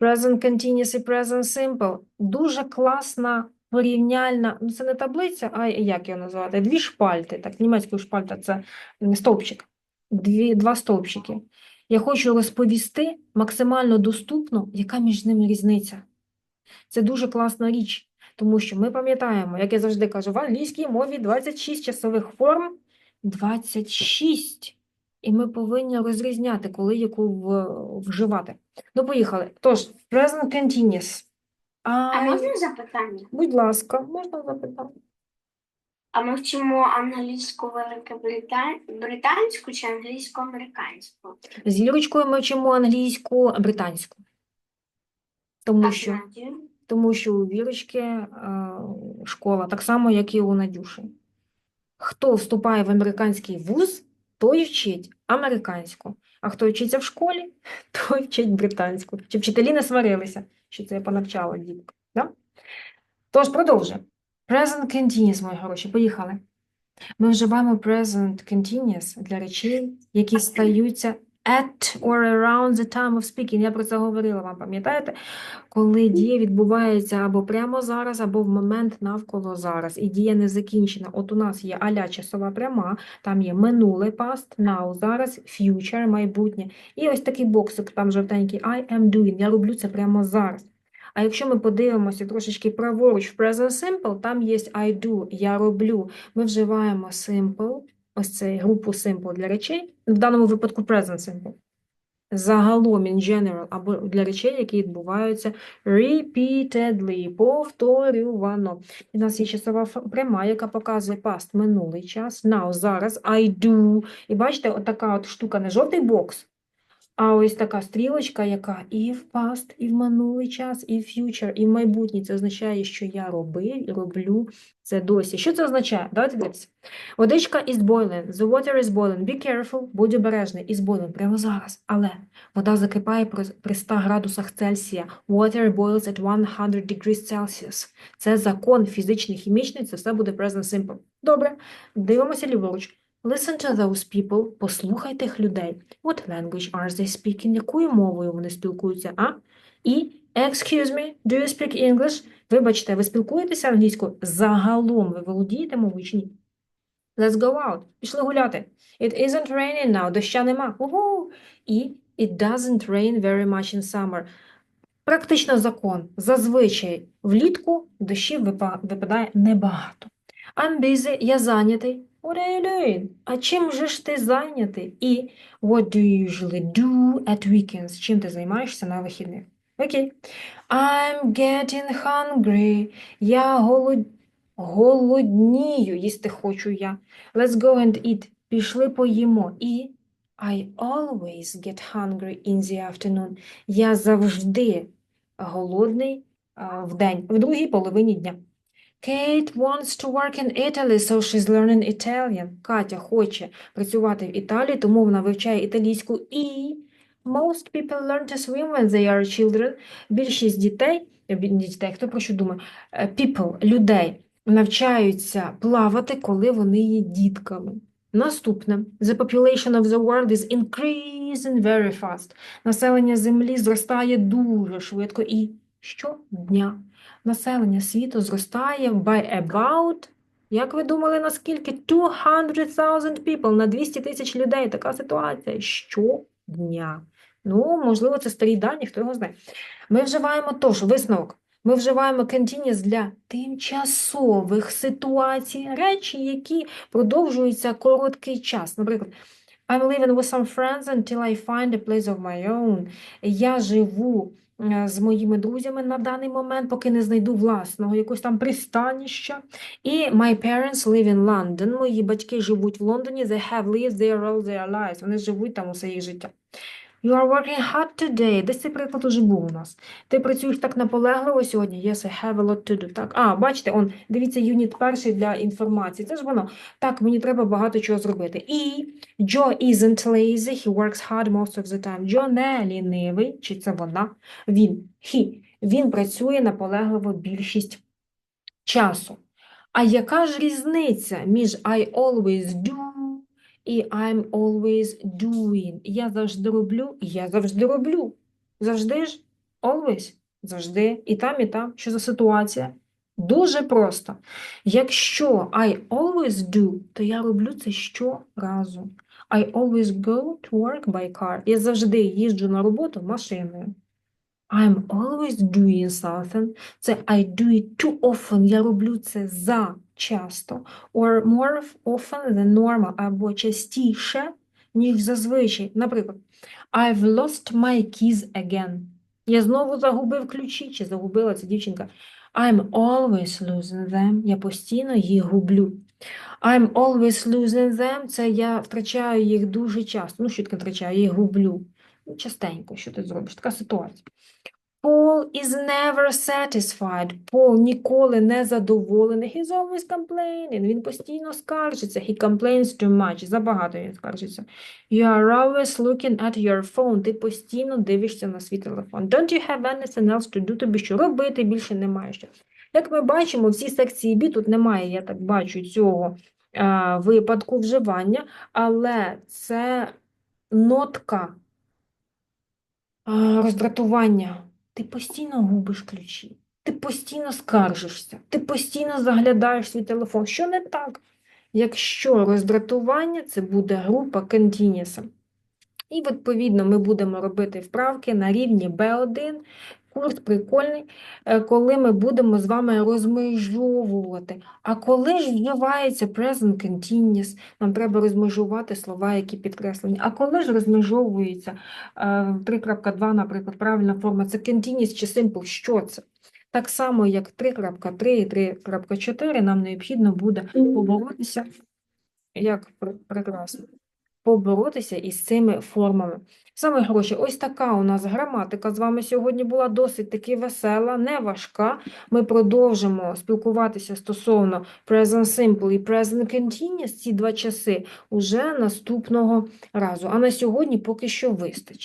Present continuous і present simple. Дуже класна порівняльна, ну це не таблиця, а як його назвати? Дві шпальти. Так, німецькою шпальта це стовпчик. Дві, два стовпчики. Я хочу розповісти максимально доступно, яка між ними різниця. Це дуже класна річ, тому що ми пам'ятаємо, як я завжди кажу, в англійській мові 26 часових форм, 26. І ми повинні розрізняти, коли яку вживати. Ну, поїхали. Тож, present continuous. А I... можна запитання? Будь ласка, можна запитати? А ми вчимо англійську великобританську чи англійську американську? З Юрочкою ми вчимо англійську, британську. Тому що, тому що у Вірочки е, школа так само, як і у Надюші. Хто вступає в американський вуз, той вчить американську. А хто вчиться в школі, той вчить британську. Щоб вчителі не сварилися, що це я понавчала діток. Да? Тож, продовжуємо. Present continuous, мої хороші, поїхали. Ми вживаємо present continuous для речей, які стаються at or around the time of speaking. Я про це говорила вам, пам'ятаєте? Коли дія відбувається або прямо зараз, або в момент навколо зараз, і дія не закінчена. От у нас є аля часова пряма, там є минуле past, now, зараз, future, майбутнє. І ось такий боксик, там жовтенький, I am doing, я роблю це прямо зараз. А якщо ми подивимося трошечки праворуч в present simple, там є I do, я роблю. Ми вживаємо simple, ось цей групу simple для речей, в даному випадку present simple. Загалом, in general, або для речей, які відбуваються repeatedly, повторювано. У нас є часова пряма, яка показує past, минулий час, now, зараз, I do. І бачите, отака от штука, не жовтий бокс, а ось така стрілочка, яка і в past, і в минулий час, і в future, і в майбутнє. Це означає, що я робив роблю це досі. Що це означає? Давайте дивитися. Водичка is boiling. The water is boiling. Be careful. Будь обережний. Is boiling. Прямо зараз. Але вода закипає при 100 градусах Цельсія. Water boils at 100 degrees Celsius. Це закон фізичний, хімічний. Це все буде present simple. Добре. Дивимося ліворуч. Listen to those people. Послухай тих людей. What language are they speaking? Якою мовою вони спілкуються? А? І excuse me, do you speak English? Вибачте, ви спілкуєтеся англійською? Загалом ви володієте мовою чи ні? Let's go out. Пішли гуляти. It isn't raining now. Доща нема. Угу. І it doesn't rain very much in summer. Практично закон. Зазвичай влітку дощів випадає небагато. I'm busy. Я зайнятий. What are you doing? А чим же ж ти зайнятий? І what do you usually do at weekends? Чим ти займаєшся на вихідних? Окей. I'm getting hungry. Я голод... голоднію, їсти хочу я. Let's go and eat. Пішли поїмо. І I always get hungry in the afternoon. Я завжди голодний а, вдень, в другій половині дня. Kate wants to work in Italy, so she's learning Italian. Катя хоче працювати в Італії, тому вона вивчає італійську. І most people learn to swim when they are children. Більшість дітей, е, дітей, хто про що думає, Е, people, людей, навчаються плавати, коли вони є дітками. Наступне. The population of the world is increasing very fast. Населення Землі зростає дуже швидко і щодня. Населення світу зростає by about, як ви думали, наскільки? 200,000 people, на 200 тисяч людей. Така ситуація щодня. Ну, можливо, це старі дані, хто його знає. Ми вживаємо тож, висновок. Ми вживаємо continuous для тимчасових ситуацій, речі, які продовжуються короткий час. Наприклад, I'm living with some friends until I find a place of my own. Я живу з моїми друзями на даний момент, поки не знайду власного якогось там пристанища. І my parents live in London. Мої батьки живуть в Лондоні. They have lived there all their lives. Вони живуть там усе їх життя. You are working hard today. Десь цей приклад уже був у нас. Ти працюєш так наполегливо сьогодні. Yes, I have a lot to do. Так, а, бачите, он, дивіться, юніт перший для інформації. Це ж воно. Так, мені треба багато чого зробити. І Joe isn't lazy, he works hard most of the time. Джо не лінивий, чи це вона? Він, he. Він працює наполегливо більшість часу. А яка ж різниця між I always do і I'm always doing? Я завжди роблю, я завжди роблю. Завжди ж always завжди, і там, і там. Що за ситуація? Дуже просто. Якщо I always do, то я роблю це щоразу. I always go to work by car. Я завжди їжджу на роботу машиною. I'm always doing something. Це I do it too often. Я роблю це за часто. Or more often than normal. Або частіше, ніж зазвичай. Наприклад, I've lost my keys again. Я знову загубив ключі, чи загубила ця дівчинка. I'm always losing them. Я постійно їх гублю. I'm always losing them. Це я втрачаю їх дуже часто. Ну, що таке втрачаю? Я їх гублю. Ну, частенько, що ти зробиш? Така ситуація. Paul is never satisfied. Пол ніколи не задоволений. He's always complaining. Він постійно скаржиться. He complains too much. Забагато він скаржиться. You are always looking at your phone. Ти постійно дивишся на свій телефон. Don't you have anything else to do? Тобі що робити більше немає що. Як ми бачимо, в цій секції B тут немає, я так бачу, цього е, випадку вживання, але це нотка е, роздратування. Ти постійно губиш ключі, ти постійно скаржишся, ти постійно заглядаєш свій телефон. Що не так? Якщо роздратування, це буде група continuous. І, відповідно, ми будемо робити вправки на рівні B1. Курс прикольний, е, коли ми будемо з вами розмежовувати. А коли ж вживається present continuous, нам треба розмежувати слова, які підкреслені. А коли ж розмежовується е, 3.2, наприклад, правильна форма, це continuous чи simple, що це? Так само, як 3.3 і 3.4, нам необхідно буде поборотися, як прекрасно, поборотися із цими формами. Саме гроші. Ось така у нас граматика з вами сьогодні була досить таки весела, не важка. Ми продовжимо спілкуватися стосовно present simple і present continuous, ці два часи, уже наступного разу. А на сьогодні поки що вистачить.